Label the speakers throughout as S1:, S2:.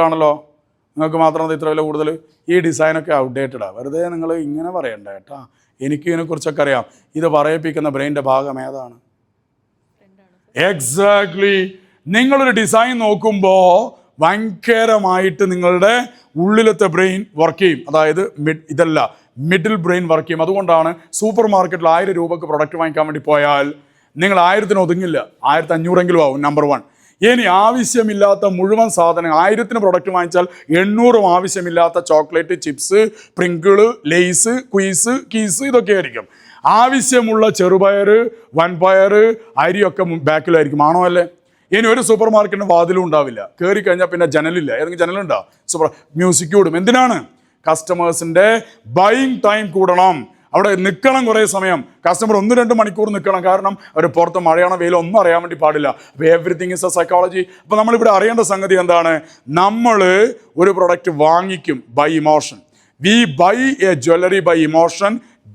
S1: ആണല്ലോ നിങ്ങൾക്ക് മാത്രം ഇത്ര വില കൂടുതൽ ഈ ഡിസൈനൊക്കെ ഔട്ട്ഡേറ്റഡാണ് വെറുതെ നിങ്ങൾ ഇങ്ങനെ പറയണ്ട കേട്ടാ. എനിക്ക് ഇതിനെക്കുറിച്ചൊക്കെ അറിയാം. ഇത് പറയിപ്പിക്കുന്ന ബ്രെയിന്റെ ഭാഗം ഏതാണ്? എക്സാക്ട്ലി നിങ്ങളൊരു ഡിസൈൻ നോക്കുമ്പോൾ ഭയങ്കരമായിട്ട് നിങ്ങളുടെ ഉള്ളിലത്തെ ബ്രെയിൻ വർക്ക് ചെയ്യും. അതായത് മിഡ് ഇതല്ല മിഡിൽ ബ്രെയിൻ വർക്ക് ചെയ്യും. അതുകൊണ്ടാണ് സൂപ്പർ മാർക്കറ്റിൽ ആയിരം രൂപക്ക് പ്രൊഡക്റ്റ് വാങ്ങിക്കാൻ വേണ്ടി പോയാൽ നിങ്ങൾ ആയിരത്തിന് ഒതുങ്ങില്ല. ആയിരത്തി അഞ്ഞൂറെങ്കിലും ആവും നമ്പർ വൺ ഇനി ആവശ്യമില്ലാത്ത മുഴുവൻ സാധനങ്ങൾ. ആയിരത്തിന് പ്രൊഡക്റ്റ് വാങ്ങിച്ചാൽ എണ്ണൂറും ആവശ്യമില്ലാത്ത ചോക്ലേറ്റ് ചിപ്സ് പ്രിങ്കിൾ ലേസ് ക്വീസ് കീസ് ഇതൊക്കെ ആയിരിക്കും. ആവശ്യമുള്ള ചെറുപയർ വൻപയർ അരിയൊക്കെ ബാക്കിലായിരിക്കും. ആണോ അല്ലേ? ഇനി ഒരു സൂപ്പർ മാർക്കറ്റിന് വാതിലും ഉണ്ടാവില്ല. കയറി കഴിഞ്ഞാൽ പിന്നെ ജനലില്ല. ഏതെങ്കിലും ജനലുണ്ടോ? സൂപ്പർ മ്യൂസിക് കൂടും. എന്തിനാണ്? കസ്റ്റമേഴ്സിന്റെ ബൈങ് ടൈം കൂടണം. അവിടെ നിൽക്കണം കുറേ സമയം. കസ്റ്റമർ ഒന്ന് രണ്ട് മണിക്കൂർ നിൽക്കണം കാരണം അവർ പുറത്ത് മഴയാണോ വെയിലോ ഒന്നും അറിയാൻ വേണ്ടി പാടില്ല. അപ്പോൾ എവറിത്തിങ് ഇസ് എ സൈക്കോളജി അപ്പോൾ നമ്മളിവിടെ അറിയേണ്ട സംഗതി എന്താണ്? നമ്മൾ ഒരു പ്രൊഡക്റ്റ് വാങ്ങിക്കും by emotion we buy a jewellery by emotion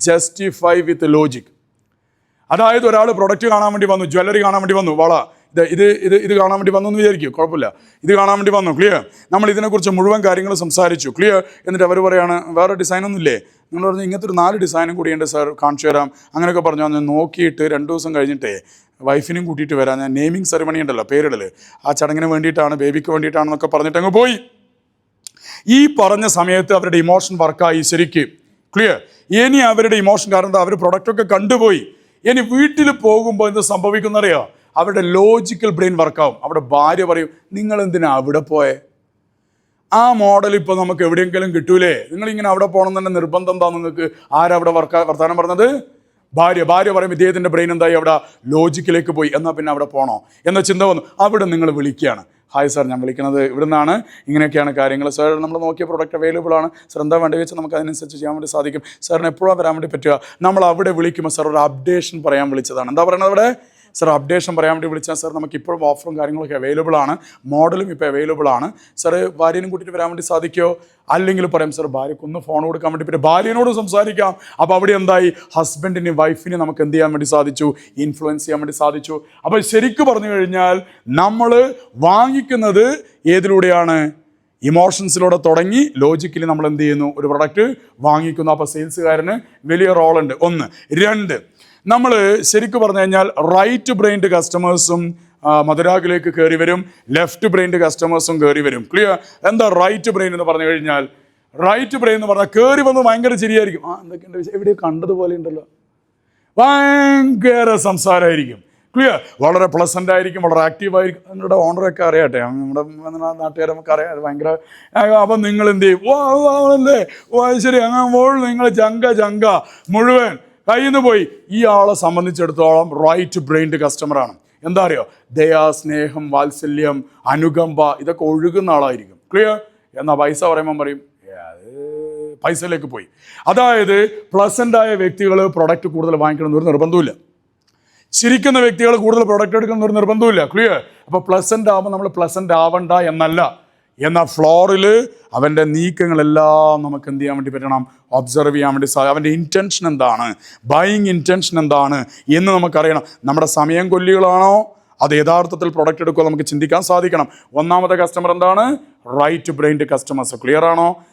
S1: justify with logic അതായത് ഒരാൾ പ്രൊഡക്റ്റ് കാണാൻ വേണ്ടി വന്നു ജ്വല്ലറി കാണാൻ വേണ്ടി വന്നു വള ഇത് ഇത് ഇത് ഇത് കാണാൻ വേണ്ടി വന്നു എന്ന് വിചാരിക്കും. കുഴപ്പമില്ല. ഇത് കാണാൻ വേണ്ടി വന്നു. ക്ലിയർ നമ്മൾ ഇതിനെക്കുറിച്ച് മുഴുവൻ കാര്യങ്ങൾ സംസാരിച്ചു. ക്ലിയർ എന്നിട്ട് അവർ പറയാണ് വേറെ ഡിസൈനൊന്നും ഇല്ലേ? നിങ്ങൾ പറഞ്ഞു ഇങ്ങനത്തെ ഒരു നാല് ഡിസൈനും കൂടിയുണ്ട് സാർ കാണിച്ചു തരാം. അങ്ങനെയൊക്കെ പറഞ്ഞു. ഞാൻ നോക്കിയിട്ട് രണ്ട് ദിവസം കഴിഞ്ഞിട്ടേ വൈഫിനും കൂട്ടിയിട്ട് വരാം. ഞാൻ നെയിമിംഗ് സെറിമണി ഉണ്ടല്ലോ പേരിടൽ ആ ചടങ്ങിന് വേണ്ടിയിട്ടാണ് ബേബിക്ക് വേണ്ടിയിട്ടാണെന്നൊക്കെ പറഞ്ഞിട്ട് അങ്ങ് പോയി. ഈ പറഞ്ഞ സമയത്ത് അവരുടെ ഇമോഷൻ വർക്കായി ശരിക്കും. ക്ലിയർ ഇനി അവരുടെ ഇമോഷൻ കാരണം അവർ പ്രൊഡക്റ്റൊക്കെ കണ്ടുപോയി. ഇനി വീട്ടിൽ പോകുമ്പോൾ എന്ത് സംഭവിക്കുന്നറിയോ? അവരുടെ ലോജിക്കൽ ബ്രെയിൻ വർക്കാവും അവിടെ ഭാര്യ പറയും നിങ്ങൾ എന്തിനാ അവിടെ പോയേ? ആ മോഡൽ ഇപ്പോൾ നമുക്ക് എവിടെയെങ്കിലും കിട്ടൂലേ? നിങ്ങൾ ഇങ്ങനെ അവിടെ പോകണം തന്നെ നിർബന്ധം എന്താ നിങ്ങൾക്ക്? ആരാ അവിടെ വർക്കാ വർത്താനം പറഞ്ഞത്? ഭാര്യ ഭാര്യ പറയും ഇദ്ദേഹത്തിന്റെ ബ്രെയിൻ എന്തായി? അവിടെ ലോജിക്കിലേക്ക് പോയി. എന്നാൽ പിന്നെ അവിടെ പോകണോ എന്ന ചിന്ത വന്നു. അവിടെ നിങ്ങൾ വിളിക്കുകയാണ്. ഹായ് സാർ ഞാൻ വിളിക്കുന്നത് ഇവിടെ നിന്നാണ് ഇങ്ങനെയൊക്കെയാണ് കാര്യങ്ങൾ. സാർ നമ്മൾ നോക്കിയ പ്രൊഡക്റ്റ് അവൈലബിൾ ആണ്. സാർ എന്താ വേണ്ടി വെച്ചാൽ നമുക്ക് അതിനനുസരിച്ച് ചെയ്യാൻ വേണ്ടി സാധിക്കും. സാറിന് എപ്പോഴാണ് വരാൻ വേണ്ടി പറ്റുക? നമ്മൾ അവിടെ വിളിക്കുമ്പോൾ സാർ ഒരു അപ്ഡേഷൻ പറയാൻ വിളിച്ചതാണ്. എന്താ പറയുന്നത് അവിടെ? സാർ അപ്ഡേഷൻ പറയാൻ വേണ്ടി വിളിച്ചാൽ സാർ നമുക്ക് ഇപ്പോഴും ഓഫറും കാര്യങ്ങളൊക്കെ അവൈലബിൾ ആണ്. മോഡലും ഇപ്പോൾ അവൈലബിൾ ആണ്. സാർ ഭാര്യനും കൂട്ടിയിട്ട് വരാൻ വേണ്ടി സാധിക്കുമോ അല്ലെങ്കിൽ പറയാം സാർ ഭാര്യക്കൊന്ന് ഫോൺ കൊടുക്കാൻ വേണ്ടി പിന്നെ ഭാര്യനോട് സംസാരിക്കാം. അപ്പോൾ അവിടെ എന്തായി? ഹസ്ബൻഡിനെയും വൈഫിന് നമുക്ക് എന്ത് ചെയ്യാൻ വേണ്ടി സാധിച്ചു? ഇൻഫ്ലുവൻസ് ചെയ്യാൻ വേണ്ടി സാധിച്ചു. അപ്പോൾ ശരിക്കും പറഞ്ഞു കഴിഞ്ഞാൽ നമ്മൾ വാങ്ങിക്കുന്നത് ഏതിലൂടെയാണ്? ഇമോഷൻസിലൂടെ തുടങ്ങി ലോജിക്കലി നമ്മൾ എന്ത് ചെയ്യുന്നു? ഒരു പ്രൊഡക്റ്റ് വാങ്ങിക്കുന്നു. അപ്പോൾ സെയിൽസുകാരന് വലിയ റോളുണ്ട് ഒന്ന്. രണ്ട്. നമ്മൾ ശരിക്കും പറഞ്ഞു കഴിഞ്ഞാൽ റൈറ്റ് ബ്രെയിൻഡ് കസ്റ്റമേഴ്സും മധുരാഗിലേക്ക് കയറി വരും. ലെഫ്റ്റ് ബ്രെയിൻഡ് കസ്റ്റമേഴ്സും കയറി വരും. ക്ലിയർ എന്താ റൈറ്റ് ബ്രെയിൻ എന്ന് പറഞ്ഞു കഴിഞ്ഞാൽ? റൈറ്റ് ബ്രെയിൻ എന്ന് പറഞ്ഞാൽ കയറി വന്ന് ഭയങ്കര ചിരിയായിരിക്കും. ആ എന്തൊക്കെയുണ്ട് എവിടെയോ കണ്ടതുപോലെ ഉണ്ടല്ലോ. ഭയങ്കര സംസാരമായിരിക്കും. ക്ലിയർ വളരെ പ്ലസന്റ് ആയിരിക്കും വളരെ ആക്റ്റീവ് ആയിരിക്കും. നിങ്ങളുടെ ഓണറൊക്കെ അറിയാട്ടെ? നമ്മുടെ നാട്ടുകാരെ നമുക്ക് അറിയാം. ഭയങ്കര അപ്പം നിങ്ങൾ എന്ത് ചെയ്യും? ഓ അല്ലേ? ഓ ശരി. അങ്ങനെ മോൾ നിങ്ങൾ ജങ്ക ജങ്ക മുഴുവൻ. കയ്യിൽ നിന്ന് പോയി. ഈ ആളെ സംബന്ധിച്ചിടത്തോളം റൈറ്റ് ബ്രെയിൻഡ് കസ്റ്റമറാണ് എന്താ അറിയോ? ദയാ സ്നേഹം വാത്സല്യം അനുകമ്പ ഇതൊക്കെ ഒഴുകുന്ന ആളായിരിക്കും. ക്ലിയർ എന്നാ പൈസ പറയുമ്പം പറയും "ഏ, അത് പൈസയിലേക്ക് പോയി. അതായത് പ്ലസന്റ് ആയ വ്യക്തികൾ പ്രൊഡക്റ്റ് കൂടുതൽ വാങ്ങിക്കണം എന്നൊരു നിർബന്ധമില്ല ചിരിക്കുന്ന വ്യക്തികൾ കൂടുതൽ പ്രൊഡക്റ്റ് എടുക്കണം എന്നൊരു നിർബന്ധമില്ല ക്ലിയർ അപ്പോൾ പ്ലസന്റ് ആവുമ്പോൾ നമ്മൾ പ്ലസന്റ് ആവണ്ട എന്നല്ല. എന്നാൽ ഫ്ലോറിൽ അവന്റെ നീക്കങ്ങളെല്ലാം നമുക്ക് എന്ത് ചെയ്യാൻ വേണ്ടി പറ്റണം? ഒബ്സർവ് ചെയ്യാൻ വേണ്ടി സാധിക്കും അവന്റെ ഇന്റൻഷൻ എന്താണ്? ബൈയിങ് ഇന്റൻഷൻ എന്താണ്? എന്ന് നമുക്കറിയണം. നമ്മുടെ സമയം കൊല്ലികളാണോ? അത് യഥാർത്ഥത്തിൽ പ്രൊഡക്റ്റ് എടുക്കുക നമുക്ക് ചിന്തിക്കാൻ സാധിക്കണം. ഒന്നാമത്തെ കസ്റ്റമർ എന്താണ്? റൈറ്റ് ബ്രെയിൻഡ് കസ്റ്റമേഴ്സ് ക്ലിയർ ആണോ?